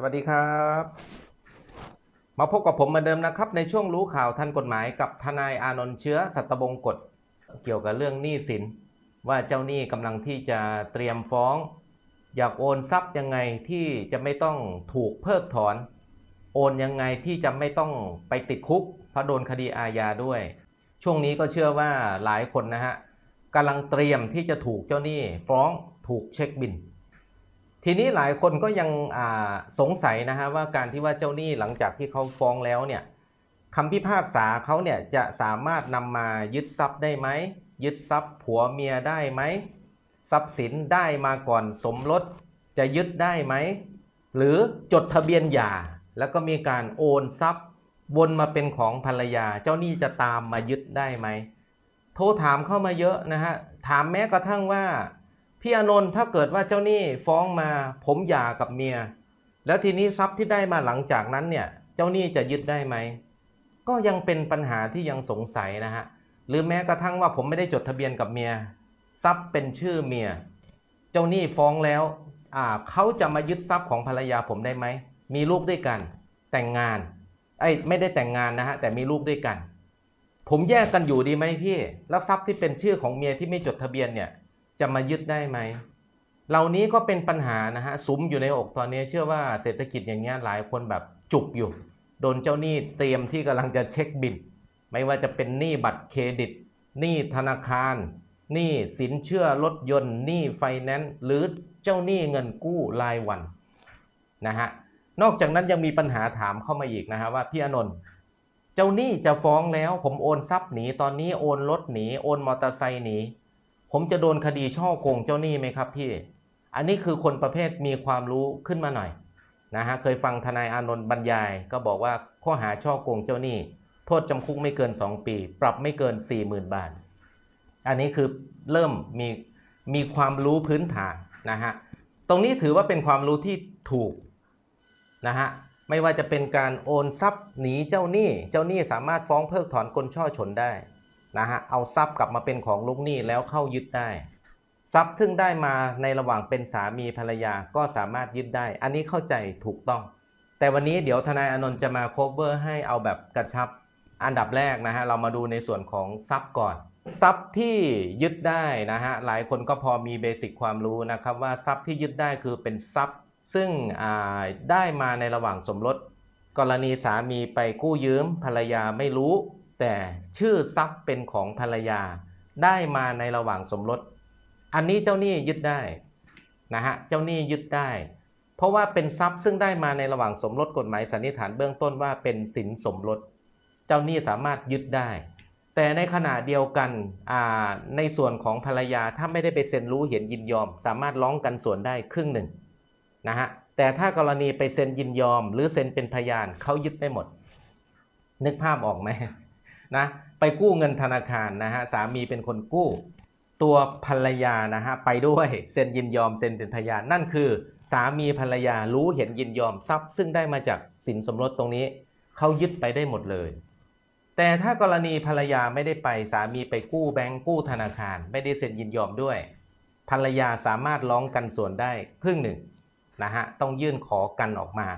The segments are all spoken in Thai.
สวัสดีครับ มาพบกับผมเหมือนเดิมนะครับ ในช่วงรู้ข่าวทันกฎหมายกับทนายอานนท์เชื้อสัตบงกฎเกี่ยวกับเรื่องหนี้สิน ว่าเจ้าหนี้กำลังที่จะเตรียมฟ้อง อยากโอนทรัพย์ยังไงที่จะไม่ต้องถูกเพิกถอน โอนยังไงที่จะไม่ต้องไปติดคุกเพราะโดนคดีอาญาด้วย ช่วงนี้ก็เชื่อว่าหลายคนนะฮะกำลังเตรียมที่จะถูกเจ้าหนี้ฟ้องถูกเช็คบิน ทีนี้หลายคนก็ยังสงสัยนะฮะว่าการที่ว่าเจ้าหนี้หลังจากที่เขาฟ้องแล้วเนี่ยคำพิพากษาเขาเนี่ยจะสามารถนำมายึดทรัพย์ได้ไหมยึดทรัพย์ผัวเมียได้ไหมทรัพย์สินได้มาก่อนสมรสจะยึดได้ไหมหรือจดทะเบียนหย่า แล้วก็มีการโอนทรัพย์วนมาเป็นของภรรยา เจ้าหนี้จะตามมายึดได้ไหมโทรถามเข้ามาเยอะนะฮะถามแม้กระทั่งว่า พี่อนนท์ถ้าเกิดว่าเจ้าหนี้ฟ้องมาผมหย่ากับเมีย แล้วทีนี้ทรัพย์ที่ได้มาหลังจากนั้นเนี่ย เจ้าหนี้จะยึดได้ไหมก็ยังเป็นปัญหาที่ยังสงสัยนะฮะหรือแม้กระทั่งว่าผมไม่ได้จดทะเบียนกับเมีย ทรัพย์เป็นชื่อเมีย เจ้าหนี้ฟ้องแล้วอ่าเขาจะมายึดทรัพย์ของภรรยาผมได้ไหมมีลูกด้วยกัน แต่งงานไอ้ไม่ได้แต่งงานนะฮะแต่มีลูกด้วยกัน ผมแยกกันอยู่ดีไหมพี่ แล้วทรัพย์ที่เป็นชื่อของเมียที่ไม่จดทะเบียนเนี่ย จะมายึดได้ไหมเหล่านี้ก็เป็นปัญหานะฮะสุมอยู่ในอกตอนนี้เชื่อว่าเศรษฐกิจอย่างเงี้ยหลายคนแบบจุกอยู่โดนเจ้าหนี้เตรียมที่กำลังจะเช็คบิน ไม่ว่าจะเป็นหนี้บัตรเครดิตหนี้ธนาคารหนี้สินเชื่อรถยนต์หนี้ไฟแนนซ์หรือเจ้าหนี้เงินกู้รายวันนะฮะนอกจากนั้นยังมีปัญหาถามเข้ามาอีกนะฮะว่าพี่อนนท์เจ้าหนี้จะฟ้องแล้ว ผมโอนทรัพย์หนีตอนนี้โอนรถหนีโอนมอเตอร์ไซค์หนี ผมจะโดนคดีช่อโกงเจ้าหนี้ไหมครับพี่ อันนี้คือคนประเภทมีความรู้ขึ้นมาหน่อยนะฮะเคยฟังทนายอานนท์บรรยาย ก็บอกว่าข้อหาช่อโกงเจ้าหนี้ โทษจำคุกไม่เกิน 2 ปี ปรับไม่เกิน 40,000 บาท อันนี้คือเริ่มมีมีความรู้พื้นฐานนะฮะตรงนี้ถือว่าเป็นความรู้ที่ถูกนะฮะไม่ว่าจะเป็นการโอนทรัพย์หนีเจ้าหนี้ เจ้าหนี้สามารถฟ้องเพิกถอนคนช่อฉนได้ นะฮะเอาทรัพย์กลับมาเป็นของลูกหนี้แล้วเข้ายึดได้ ทรัพย์ซึ่งได้มาในระหว่างเป็นสามีภรรยาก็สามารถยึดได้ อันนี้เข้าใจถูกต้อง แต่วันนี้เดี๋ยวทนายอนนท์จะมาโคเวอร์ให้เอาแบบกระชับอันดับแรกนะฮะเรามาดูในส่วนของทรัพย์ก่อนทรัพย์ที่ยึดได้นะฮะหลายคนก็พอมีเบสิกความรู้นะครับว่าทรัพย์ที่ยึดได้คือเป็นทรัพย์ ซึ่งได้มาในระหว่างสมรส กรณีสามีไปกู้ยืมภรรยาไม่รู้ แต่ชื่อทรัพย์เป็นของภรรยาได้มาในระหว่างสมรส อันนี้เจ้าหนี้ยึดได้นะฮะเจ้าหนี้ยึดได้ เพราะว่าเป็นทรัพย์ซึ่งได้มาในระหว่างสมรสกฎหมายสันนิษฐานเบื้องต้นว่าเป็นสินสมรส เจ้าหนี้สามารถยึดได้ แต่ในขณะเดียวกันในส่วนของภรรยาถ้าไม่ได้ไปเซ็นรู้เห็นยินยอม สามารถร้องกันส่วนได้ครึ่งหนึ่งนะฮะแต่ถ้ากรณีไปเซ็นยินยอม หรือเซ็นเป็นพยานเขายึดได้หมด นึกภาพออกไหม นะไปกู้เงินธนาคารนะฮะสามีเป็นคนกู้ ตัวภรรยานะฮะไปด้วยเซ็นยินยอมเซ็นเป็นพยานนั่นคือ สามีภรรยารู้เห็นยินยอมทรัพย์ ซึ่งได้มาจากสินสมรสตรงนี้เขายึดไปได้หมดเลย แต่ถ้ากรณีภรรยาไม่ได้ไปสามีไปกู้แบงก์กู้ธนาคาร ไม่ได้เซ็นยินยอมด้วย ภรรยาสามารถร้องกันส่วนได้ครึ่งหนึ่งนะฮะต้องยื่นขอกันออกมา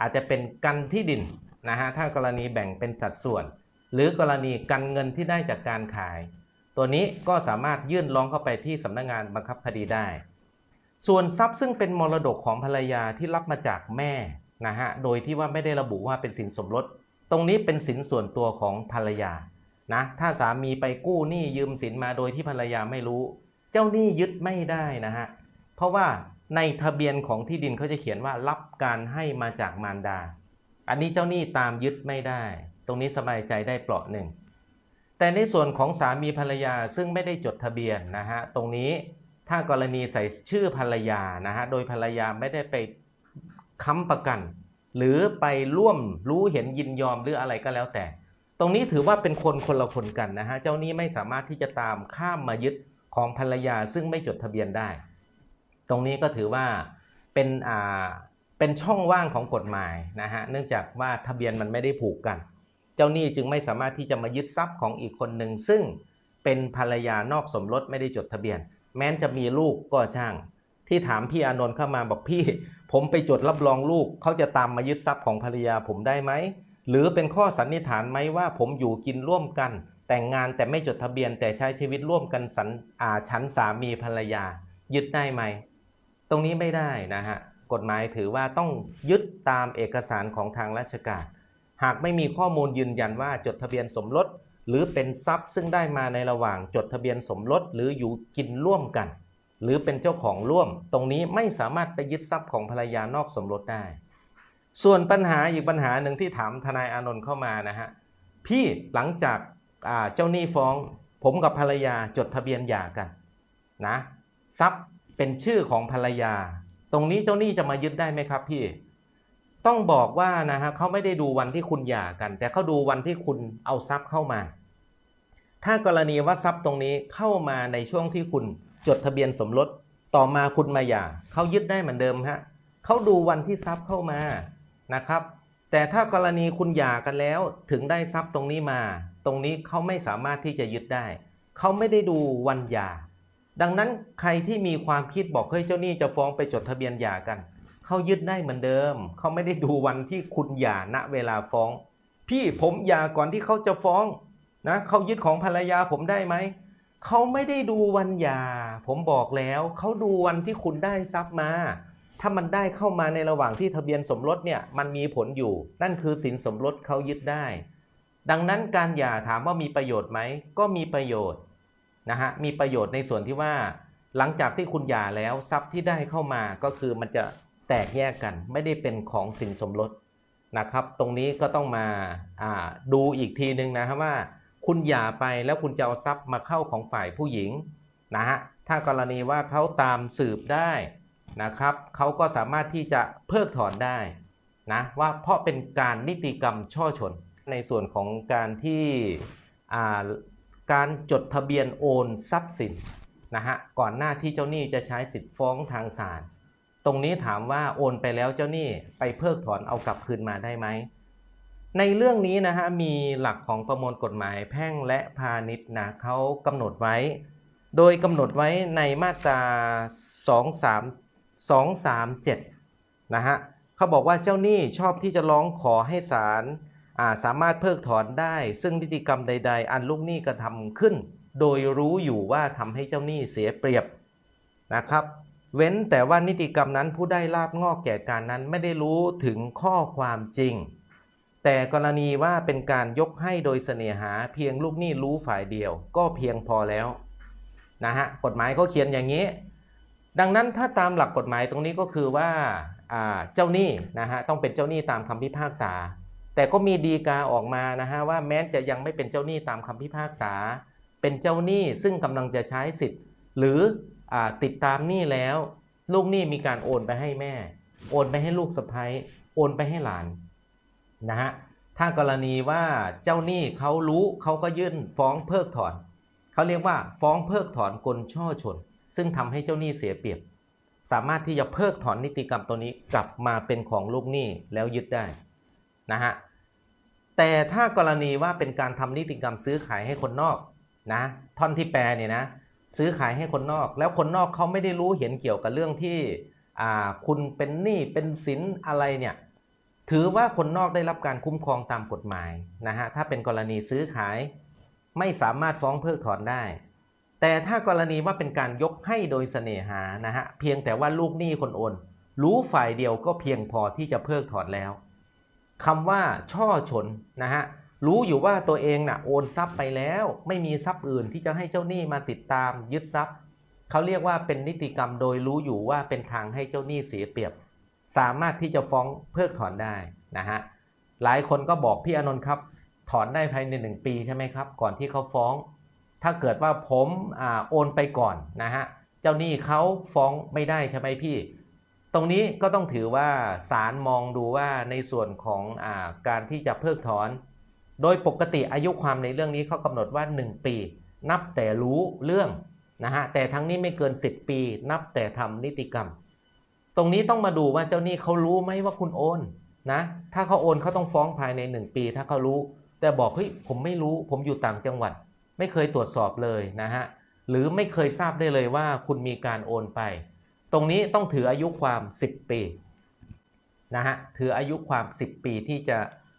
อาจจะเป็นกันที่ดินนะฮะถ้ากรณีแบ่งเป็นสัดส่วน หรือกรณีกันเงินที่ได้จากการขาย ตัวนี้ก็สามารถยื่นร้องเข้าไปที่สำนักงานบังคับคดีได้ ส่วนทรัพย์ซึ่งเป็นมรดกของภรรยาที่รับมาจากแม่นะฮะโดยที่ว่าไม่ได้ระบุว่าเป็นสินสมรส ตรงนี้เป็นสินส่วนตัวของภรรยานะถ้าสามีไปกู้หนี้ยืมสินมาโดยที่ภรรยาไม่รู้ เจ้าหนี้ยึดไม่ได้นะฮะเพราะว่าในทะเบียนของที่ดินเขาจะเขียนว่ารับการให้มาจากมารดา อันนี้เจ้าหนี้ตามยึดไม่ได้ ตรงนี้สบายใจได้เปราะหนึ่ง แต่ในส่วนของสามีภรรยาซึ่งไม่ได้จดทะเบียนนะฮะตรงนี้ถ้ากรณีใส่ชื่อภรรยานะฮะโดยภรรยาไม่ได้ไปค้ำประกัน หรือไปร่วมรู้เห็นยินยอมหรืออะไรก็แล้วแต่ ตรงนี้ถือว่าเป็นคนคนละคนกันนะฮะเจ้าหนี้ไม่สามารถที่จะตามข้ามมายึดของภรรยาซึ่งไม่จดทะเบียนได้ ตรงนี้ก็ถือว่าเป็นอ่าเป็นช่องว่างของกฎหมายนะฮะเนื่องจากว่าทะเบียนมันไม่ได้ผูกกัน เจ้าหนี้จึงไม่สามารถที่จะมายึดทรัพย์ของอีกคนหนึ่งซึ่งเป็นภรรยานอกสมรสไม่ได้จดทะเบียน แม้นจะมีลูกก็ช่าง ที่ถามพี่อานนท์เข้ามาบอกพี่ ผมไปจดรับรองลูกเขาจะตามมายึดทรัพย์ของภรรยาผมได้ไหมหรือเป็นข้อสันนิษฐานไหมว่าผมอยู่กินร่วมกัน แต่งงานแต่ไม่จดทะเบียนแต่ใช้ชีวิตร่วมกันสันอาชั้นสามีภรรยา ยึดได้ไหม ตรงนี้ไม่ได้นะฮะกฎหมายถือว่าต้องยึดตามเอกสารของทางราชการ หากไม่มีข้อมูลยืนยันว่าจดทะเบียนสมรส หรือเป็นทรัพย์ซึ่งได้มาในระหว่างจดทะเบียนสมรสหรืออยู่กินร่วมกัน หรือเป็นเจ้าของร่วม ตรงนี้ไม่สามารถไปยึดทรัพย์ของภรรยานอกสมรสได้ ส่วนปัญหาอีกปัญหาหนึ่งที่ถามทนายอานนท์เข้ามานะฮะพี่หลังจากาเจ้าหนี้ฟ้อง ผมกับภรรยาจดทะเบียนหย่ากันนะทรัพย์เป็นชื่อของภรรยา ตรงนี้เจ้าหนี้จะมายึดได้ไหมครับพี่ ต้องบอกว่านะฮะเขาไม่ได้ดูวันที่คุณหย่ากัน แต่เขาดูวันที่คุณเอาทรัพย์เข้ามา ถ้ากรณีว่าทรัพย์ตรงนี้เข้ามาในช่วงที่คุณจดทะเบียนสมรสต่อมาคุณมาหย่าเขายึดได้เหมือนเดิมฮะเขาดูวันที่ทรัพย์เข้ามานะครับ แต่ถ้ากรณีคุณหย่ากันแล้วถึงได้ทรัพย์ตรงนี้มา ตรงนี้เขาไม่สามารถที่จะยึดได้เขาไม่ได้ดูวันหย่าดังนั้นใครที่มีความคิดบอกเฮ้ยเจ้าหนี้จะฟ้องไปจดทะเบียนหย่ากัน เขายึดได้เหมือนเดิม เขาไม่ได้ดูวันที่คุณหย่าณเวลาฟ้อง พี่ผมหย่าก่อนที่เขาจะฟ้องนะเขายึดของภรรยาผมได้ไหมเขาไม่ได้ดูวันหย่า ผมบอกแล้วเขาดูวันที่คุณได้ทรัพย์มา ถ้ามันได้เข้ามาในระหว่างที่ทะเบียนสมรสเนี่ยมันมีผลอยู่ นั่นคือสินสมรสเขายึดได้ ดังนั้นการหย่าถามว่ามีประโยชน์ไหมก็มีประโยชน์นะฮะมีประโยชน์ในส่วนที่ว่า หลังจากที่คุณหย่าแล้วทรัพย์ที่ได้เข้ามาก็คือมันจะ แตกแยกกันไม่ได้เป็นของสินสมรสนะครับ ตรงนี้ก็ต้องมาาดูอีกทีนึงนะครับว่า คุณหย่าไปแล้วคุณจะเอาทรัพย์มาเข้าของฝ่ายผู้หญิงนะฮะถ้ากรณีว่าเขาตามสืบได้นะครับเขาก็สามารถที่จะเพิกถอนได้นะว่าเพราะเป็นการนิติกรรมช่อชน ในส่วนของการที่การจดทะเบียนโอนทรัพย์สินนะฮะก่อนหน้าที่เจ้าหนี้จะใช้สิทธิ์ฟ้องทางศาล ตรงนี้ถามว่าโอนไปแล้วเจ้าหนี้ไปเพิกถอนเอากลับคืนมาได้ไหม ในเรื่องนี้นะฮะมีหลักของประมวลกฎหมายแพ่งและพาณิชย์นะเขากำหนดไว้ โดยกำหนดไว้ในมาตรา 23 237 นะฮะเขาบอกว่าเจ้าหนี้ชอบที่จะร้องขอให้ศาลาสามารถเพิกถอนได้ ซึ่งนิติกรรมใด ๆ อันลูกหนี้กระทำขึ้น โดยรู้อยู่ว่าทำให้เจ้าหนี้เสียเปรียบนะครับ เว้นแต่ว่านิติกรรมนั้นผู้ได้ลาบงอกแก่การนั้นไม่ได้รู้ถึงข้อความจริง แต่กรณีว่าเป็นการยกให้โดยเสน่หาเพียงลูกหนี้รู้ฝ่ายเดียว ก็เพียงพอแล้วนะฮะกฎหมายเขาเขียนอย่างนี้ ดังนั้นถ้าตามหลักกฎหมายตรงนี้ก็คือว่าเจ้าหนี้นะฮะต้องเป็นเจ้าหนี้ตามคำพิพากษา แต่ก็มีดีกาออกมานะฮะว่าแม้จะยังไม่เป็นเจ้าหนี้ตามคำพิพากษา เป็นเจ้าหนี้ซึ่งกำลังจะใช้สิทธิ์ หรือ ติดตามหนี้แล้ว ลูกหนี้มีการโอนไปให้แม่ โอนไปให้ลูกสะใภ้โอนไปให้หลานนะฮะถ้ากรณีว่าเจ้าหนี้เขารู้เขาก็ยื่นฟ้องเพิกถอนเขาเรียกว่าฟ้องเพิกถอนกลช่อชน ซึ่งทำให้เจ้าหนี้เสียเปรียบ สามารถที่จะเพิกถอนนิติกรรมตัวนี้กลับมาเป็นของลูกหนี้แล้วยึดได้นะฮะแต่ถ้ากรณีว่าเป็นการทำนิติกรรมซื้อขายให้คนนอกนะท่อนที่แปลเนี่ยนะ ซื้อขายให้คนนอก แล้วคนนอกเขาไม่ได้รู้เห็นเกี่ยวกับเรื่องที่คุณเป็นหนี้เป็นสินอะไรเนี่ยถือว่าคนนอกได้รับการคุ้มครองตามกฎหมายนะฮะถ้าเป็นกรณีซื้อขายไม่สามารถฟ้องเพิกถอนได้ แต่ถ้ากรณีว่าเป็นการยกให้โดยเสน่หานะฮะเพียงแต่ว่าลูกหนี้คนโอน รู้ฝ่ายเดียวก็เพียงพอที่จะเพิกถอนแล้วคำว่าช่อฉนนะฮะ รู้อยู่ว่าตัวเองน่ะโอนทรัพย์ไปแล้ว ไม่มีทรัพย์อื่นที่จะให้เจ้าหนี้มาติดตามยึดทรัพย์เขาเรียกว่าเป็นนิติกรรมโดยรู้อยู่ว่าเป็นทางให้เจ้าหนี้เสียเปรียบ สามารถที่จะฟ้องเพิกถอนได้นะฮะหลายคนก็บอกพี่อนนท์ครับ ถอนได้ภายในหนึ่งปีใช่ไหมครับ ก่อนที่เขาฟ้อง ถ้าเกิดว่าผมอาโอนไปก่อนนะฮะเจ้าหนี้เขาฟ้องไม่ได้ใช่ไหมพี่ ตรงนี้ก็ต้องถือว่าศาลมองดูว่าในส่วนของอาการที่จะเพิกถอน โดยปกติอายุความในเรื่องนี้เขากำหนดว่า 1 ปี นับแต่รู้เรื่องนะฮะแต่ทั้งนี้ไม่เกิน 10 ปี นับแต่ทำนิติกรรม ตรงนี้ต้องมาดูว่าเจ้าหนี้เขารู้ไหมว่าคุณโอนนะถ้าเขาโอนเขาต้องฟ้องภายใน 1 ปี ถ้าเขารู้ แต่บอกเฮ้ยผมไม่รู้ ผมอยู่ต่างจังหวัด ไม่เคยตรวจสอบเลยนะฮะหรือไม่เคยทราบได้เลยว่าคุณมีการโอนไป ตรงนี้ต้องถืออายุความ 10 ปีนะฮะถืออายุความ 10 ปีที่จะ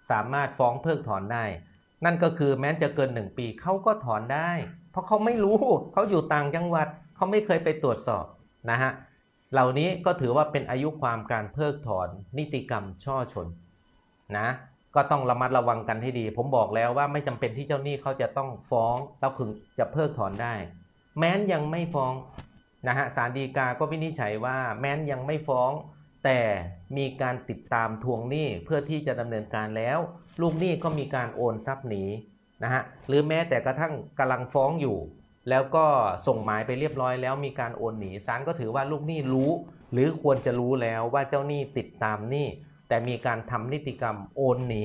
สามารถฟ้องเพิกถอนได้ นั่นก็คือแม้จะเกิน1ปีเขาก็ถอนได้ เพราะเขาไม่รู้เขาอยู่ต่างจังหวัดเขาไม่เคยไปตรวจสอบนะฮะเหล่านี้ก็ถือว่าเป็นอายุความการเพิกถอนนิติกรรมช่อชนนะก็ต้องระมัดระวังกันให้ดี ผมบอกแล้วว่าไม่จำเป็นที่เจ้าหนี้เขาจะต้องฟ้องแล้วถึงจะเพิกถอนได้ แม้นยังไม่ฟ้องนะฮะศาลฎีกาก็วินิจฉัยว่าแม้นยังไม่ฟ้อง แต่มีการติดตามทวงหนี้เพื่อที่จะดำเนินการแล้ว ลูกหนี้ก็มีการโอนทรัพย์หนีนะฮะหรือแม้แต่กระทั่งกำลังฟ้องอยู่ แล้วก็ส่งหมายไปเรียบร้อยแล้วมีการโอนหนีศาลก็ถือว่าลูกหนี้รู้ หรือควรจะรู้แล้วว่าเจ้าหนี้ติดตามหนี้แต่มีการทำนิติกรรมโอนหนี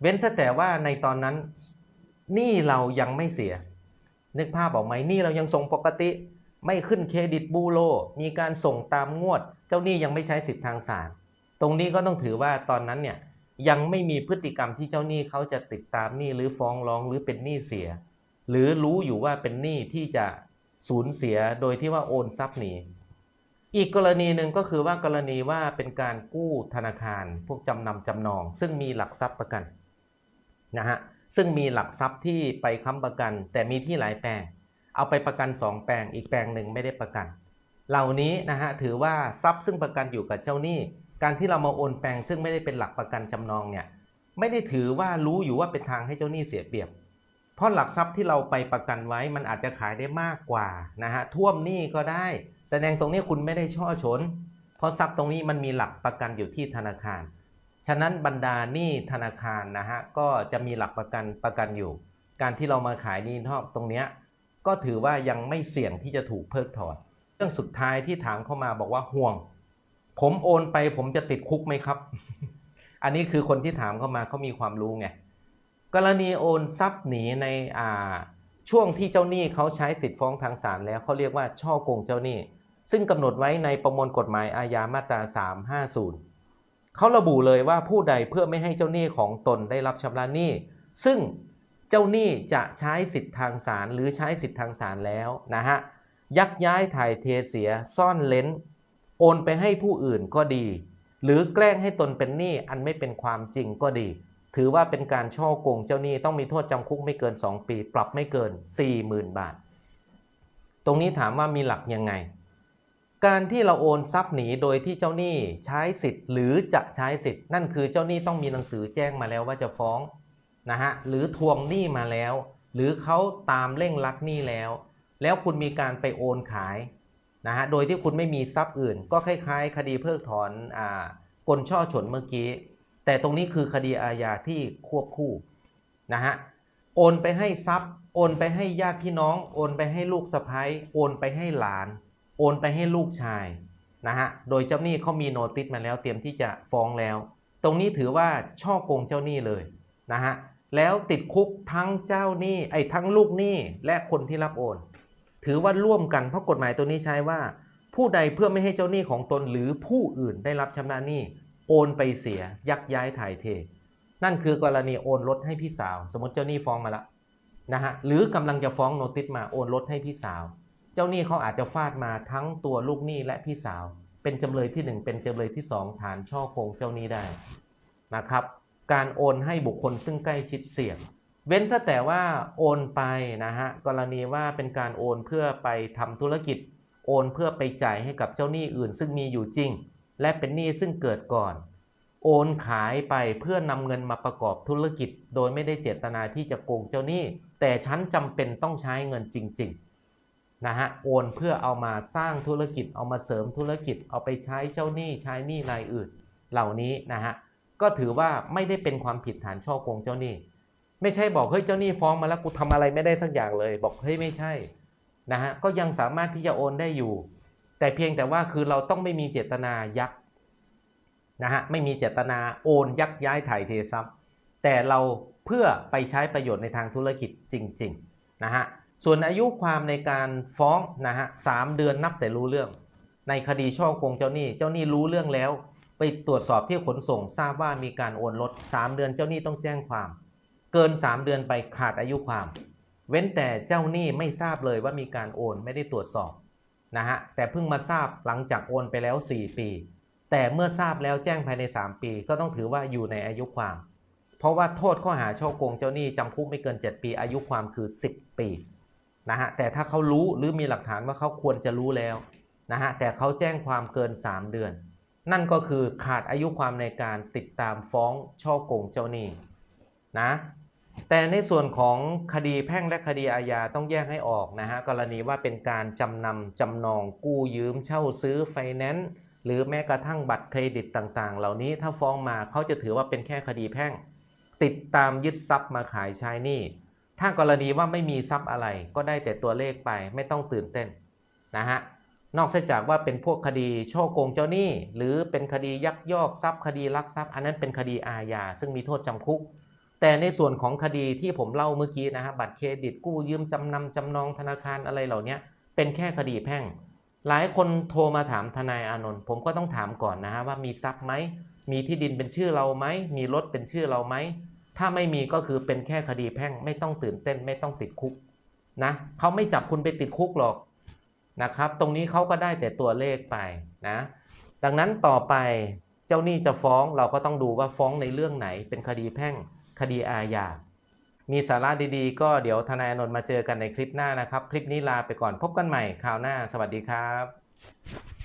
เว้นแต่ว่าในตอนนั้นหนี้เรายังไม่เสีย นึกภาพออกไหมหนี้เรายังส่งปกติ ไม่ขึ้นเครดิตบูโรมีการส่งตามงวด เจ้าหนี้ยังไม่ใช้สิทธิทางศาลตรงนี้ก็ต้องถือว่าตอนนั้นเนี่ยยังไม่มีพฤติกรรมที่เจ้าหนี้เขาจะติดตามหนี้หรือฟ้องร้องหรือเป็นหนี้เสีย หรือรู้อยู่ว่าเป็นหนี้ที่จะสูญเสียโดยที่ว่าโอนทรัพย์หนีอีกกรณีหนึ่งก็คือว่ากรณีว่าเป็นการกู้ธนาคารพวกจำนำจำนอง ซึ่งมีหลักทรัพย์ประกันนะฮะซึ่งมีหลักทรัพย์ที่ไปค้ำประกัน แต่มีที่หลายแปลง เอาไปประกัน 2 แปลง อีกแปลงหนึ่งไม่ได้ประกัน เหล่านี้นะฮะถือว่าทรัพย์ซึ่งประกันอยู่กับเจ้าหนี้ การที่เรามาโอนแปลงซึ่งไม่ได้เป็นหลักประกันจำนองเนี่ยไม่ได้ถือว่ารู้อยู่ว่าเป็นทางให้เจ้าหนี้เสียเปรียบ เพราะหลักทรัพย์ที่เราไปประกันไว้มันอาจจะขายได้มากกว่านะฮะท่วมหนี้ก็ได้ แสดงตรงนี้คุณไม่ได้ช่อชน เพราะทรัพย์ตรงนี้มันมีหลักประกันอยู่ที่ธนาคาร ฉะนั้นบรรดาหนี้ธนาคารนะฮะก็จะมีหลักประกันประกันอยู่ การที่เรามาขายหนี้นอกตรงเนี้ย ก็ถือว่ายังไม่เสี่ยงที่จะถูกเพิกถอนเรื่องสุดท้ายที่ถามเข้ามาบอกว่าห่วง ผมโอนไปผมจะติดคุกไหมครับ อันนี้คือคนที่ถามเข้ามาเขามีความรู้ไงกรณีโอนทรัพย์หนีในอ่าช่วงที่เจ้าหนี้เขาใช้สิทธิฟ้องทางศาลแล้วเขาเรียกว่าช่อโกงเจ้าหนี้ ซึ่งกำหนดไว้ในประมวลกฎหมายอาญามาตรา 350 เขาระบุเลยว่าผู้ใดเพื่อไม่ให้เจ้าหนี้ของตนได้รับชำระหนี้ ซึ่ง เจ้าหนี้จะใช้สิทธิทางศาลหรือใช้สิทธิทางศาลแล้วนะฮะยักย้ายถ่ายเทเสียซ่อนเล้น โอนไปให้ผู้อื่นก็ดี หรือแกล้งให้ตนเป็นหนี้อันไม่เป็นความจริงก็ดี ถือว่าเป็นการช่อโกงเจ้าหนี้ต้องมีโทษจำคุกไม่เกิน 2 ปี ปรับไม่เกิน 40,000 บาท ตรงนี้ถามว่ามีหลักยังไง การที่เราโอนทรัพย์หนีโดยที่เจ้าหนี้ใช้สิทธิ์ หรือจะใช้สิทธิ์นั่นคือเจ้าหนี้ต้องมีหนังสือแจ้งมาแล้วว่าจะฟ้อง นะฮะหรือทวงหนี้มาแล้ว หรือเขาตามเร่งรัดหนี้แล้ว แล้วคุณมีการไปโอนขายนะฮะโดยที่คุณไม่มีทรัพย์อื่น ก็คล้ายๆ คดีเพิกถอนอ่ากลช่อฉนเมื่อกี้ แต่ตรงนี้คือคดีอาญาที่ควบคู่นะฮะโอนไปให้ทรัพย์ โอนไปให้ญาติพี่น้อง โอนไปให้ลูกสะใภ้โอนไปให้หลาน โอนไปให้ลูกชายนะฮะโดยเจ้าหนี้เขามีโนติสมาแล้วเตรียมที่จะฟ้องแล้ว ตรงนี้ถือว่าช่อโกงเจ้าหนี้เลยนะฮะ แล้วติดคุกทั้งเจ้าหนี้ไอ้ทั้งลูกหนี้และคนที่รับโอน ถือว่าร่วมกันเพราะกฎหมายตัวนี้ใช้ว่า ผู้ใดเพื่อไม่ให้เจ้าหนี้ของตนหรือผู้อื่นได้รับชำระหนี้โอนไปเสียยักย้ายถ่ายเท นั่นคือกรณีโอนรถให้พี่สาว สมมติเจ้าหนี้ฟ้องมาแล้วนะฮะหรือกำลังจะฟ้องโนติสมาโอนรถให้พี่สาว เจ้าหนี้เขาอาจจะฟาดมาทั้งตัวลูกหนี้และพี่สาว เป็นจำเลยที่หนึ่งเป็นจำเลยที่สองฐานช่อโกงเจ้าหนี้ได้นะครับ การโอนให้บุคคลซึ่งใกล้ชิดเสี่ยง เว้นซะแต่ว่าโอนไปนะฮะกรณีว่าเป็นการโอนเพื่อไปทำธุรกิจ โอนเพื่อไปจ่ายให้กับเจ้าหนี้อื่น ซึ่งมีอยู่จริง และเป็นหนี้ซึ่งเกิดก่อน โอนขายไปเพื่อนำเงินมาประกอบธุรกิจ โดยไม่ได้เจตนาที่จะโกงเจ้าหนี้ แต่ฉันจำเป็นต้องใช้เงินจริง ๆนะฮะโอนเพื่อเอามาสร้างธุรกิจเอามาเสริมธุรกิจเอาไปใช้เจ้าหนี้ใช้หนี้รายอื่น เหล่านี้นะฮะ ก็ถือว่าไม่ได้เป็นความผิดฐานช่อโกงเจ้าหนี้ ไม่ใช่บอกเฮ้ยเจ้าหนี้ฟ้องมาแล้วกูทำอะไรไม่ได้สักอย่างเลย บอกเฮ้ยไม่ใช่นะฮะก็ยังสามารถที่จะโอนได้อยู่ แต่เพียงแต่ว่าคือเราต้องไม่มีเจตนายักนะฮะไม่มีเจตนาโอนยักย้ายถ่ายเททรัพย์ แต่เราเพื่อไปใช้ประโยชน์ในทางธุรกิจจริงๆนะฮะส่วนอายุความในการฟ้องนะฮะสามเดือนนับแต่รู้เรื่อง ในคดีช่อโกงเจ้าหนี้ เจ้าหนี้รู้เรื่องแล้ว ไปตรวจสอบที่ขนส่งทราบว่ามีการโอนรถ3เดือนเจ้าหนี้ต้องแจ้งความ เกิน 3 เดือนไปขาดอายุความ เว้นแต่เจ้าหนี้ไม่ทราบเลยว่ามีการโอนไม่ได้ตรวจสอบนะฮะแต่เพิ่งมาทราบหลังจากโอนไปแล้ว 4 ปี แต่เมื่อทราบแล้วแจ้งภายใน 3 ปี ก็ต้องถือว่าอยู่ในอายุความ เพราะว่าโทษข้อหาช่อโกงเจ้าหนี้จำคุกไม่เกิน 7 ปีอายุความคือ 10 ปีนะฮะแต่ถ้าเขารู้หรือมีหลักฐานว่าเขาควรจะรู้แล้วนะฮะแต่เขาแจ้งความเกิน 3 เดือน นั่นก็คือขาดอายุความในการติดตามฟ้องช่อโกงเจ้าหนี้นะแต่ในส่วนของคดีแพ่งและคดีอาญาต้องแยกให้ออกนะฮะกรณีว่าเป็นการจำนำจำนองกู้ยืมเช่าซื้อไฟแนนซ์หรือแม้กระทั่งบัตรเครดิตต่างๆ เหล่านี้ถ้าฟ้องมาเขาจะถือว่าเป็นแค่คดีแพ่ง ติดตามยึดทรัพย์มาขายใช้หนี้ถ้ากรณีว่าไม่มีทรัพย์อะไรก็ได้แต่ตัวเลขไปไม่ต้องตื่นเต้นนะฮะ นอกเสียจากว่าเป็นพวกคดีช่อโกงเจ้าหนี้ หรือเป็นคดียักยอกทรัพย์ คดีลักทรัพย์ อันนั้นเป็นคดีอาญาซึ่งมีโทษจำคุก แต่ในส่วนของคดีที่ผมเล่าเมื่อกี้นะฮะบัตรเครดิตกู้ยืมจำนำจำนองธนาคารอะไรเหล่านี้เป็นแค่คดีแพ่ง หลายคนโทรมาถามทนายอานนท์ผมก็ต้องถามก่อนนะฮะว่ามีทรัพย์ไหมมีที่ดินเป็นชื่อเราไหมมีรถเป็นชื่อเราไหมถ้าไม่มีก็คือเป็นแค่คดีแพ่งไม่ต้องตื่นเต้นไม่ต้องติดคุกนะเขาไม่จับคุณไปติดคุกหรอก นะครับ ตรงนี้เขาก็ได้แต่ตัวเลขไปนะ ดังนั้นต่อไปเจ้าหนี้จะฟ้องเราก็ต้องดูว่าฟ้องในเรื่องไหน เป็นคดีแพ่งคดีอาญา มีสาระดีๆ ก็เดี๋ยวทนายอนนท์มาเจอกันในคลิปหน้านะครับ คลิปนี้ลาไปก่อนพบกันใหม่คราวหน้า สวัสดีครับ